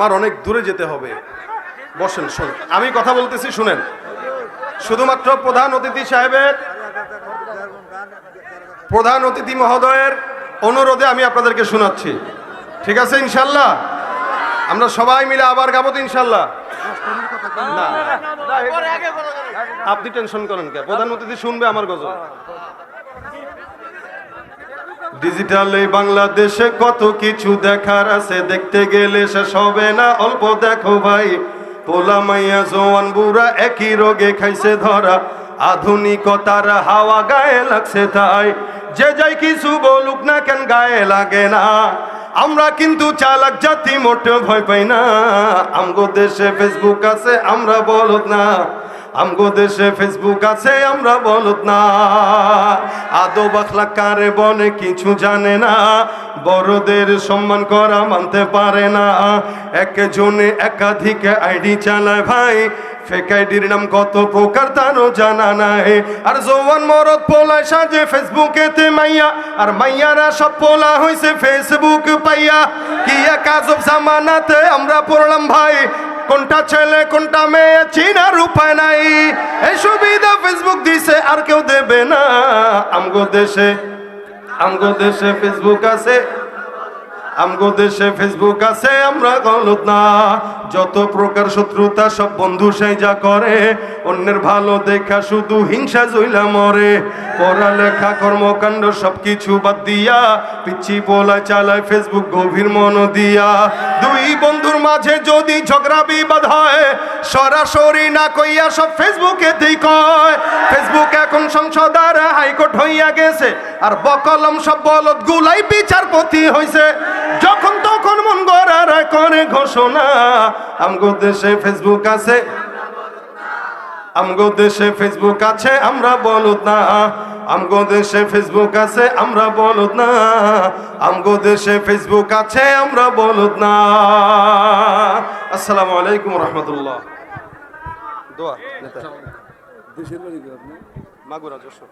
আমার অনেক দূরে যেতে হবে। বসেন শোন আমি কথা বলতেছি শুনেন। শুধুমাত্র প্রধান অতিথি সাহেবের প্রধান অতিথি মহোদয়ের অনুরোধে আমি আপনাদেরকে শোনাচ্ছি। ঠিক আছে ইনশাল্লাহ? আমরা সবাই মিলে আবার গাবো তো ইনশাল্লাহ? না। আপনি টেনশন করেন কে? প্রধান অতিথি শুনবে আমার গজল। ডিজিটাল এই বাংলাদেশে কত কিছু দেখার আছে? দেখতে গেলে শেষ হবে না, অল্প দেখো ভাই। পোলা মাইয়া, জোয়ান বুড়া একই রোগে খাইছে ধরা। আধুনিকতার হাওয়া গায়ে লাগছে তাই। যে যাই কিছু বলুক না কেন গায়ে লাগে না। আমরা কিন্তু চালাক জাতি, মোটেও ভয় পাই না। আমগো দেশে ফেসবুক আছে, আমরা বলত না। আমগো দেশে ফেসবুক আছে, আমরা বলত না। আদো বাখলা কারে বলে কিছু জানে না। বড়দের সম্মান করা মানতে পারে না। একজনে একাধিক আইডি চালায় ভাই ফেক আইডির নাম কত প্রকার তারও জানা নাই। আর জোয়ান মরদ পোলায় সাজে ফেসবুকেতে মাইয়া, আর মাইয়ারা সব পোলা হইছে ফেসবুক পাইয়া। কি এক আজব জামানাতে আমরা পড়লাম ভাই কোনটা ছেলে, কোনটা মেয়ে চিনার উপায় নাই। এই সুবিধা ফেসবুক দিছে, আর কেউ দেবে না। আমগো দেশে আমগো দেশে ফেসবুক আছে। আমগো দেশে ফেসবুক আছে, আমরা গলত না। যত প্রকার শত্রুতা, সব বন্ধু যা করে। অন্যের ভালো দেখা শুধু হিংসা, জইলা মরে। পড়ালেখা, কর্মকাণ্ড সব কিছু বাদ দিয়া, পিচ্ছি পোলা চালায় ফেসবুক গভীর মন দিয়া। দুই বন্ধুর মাঝে যদি ঝগড়া বিবাদ হয়, সরাসরি না কইয়া সব ফেসবুকেতেই কয় ফেসবুক এখন সংসদ আর হাইকোর্ট হইয়া গেছে, আর বকলম সব বলদ গুলাই বিচারপতি হইছে। যখন তখন মন গড়ার করে ঘোষণা, আমগো দেশে ফেসবুক আছে। আমগো দেশে ফেসবুক আছে, আমরা বলত না। আমগো দেশে ফেসবুক আছে আমরা বলত না। আমগো দেশে ফেসবুক আছে আমরা বলত না। আসসালামু আলাইকুম রহমতুল্লাহ। দোয়া দেশের বাড়ি মাগুরা যশোর।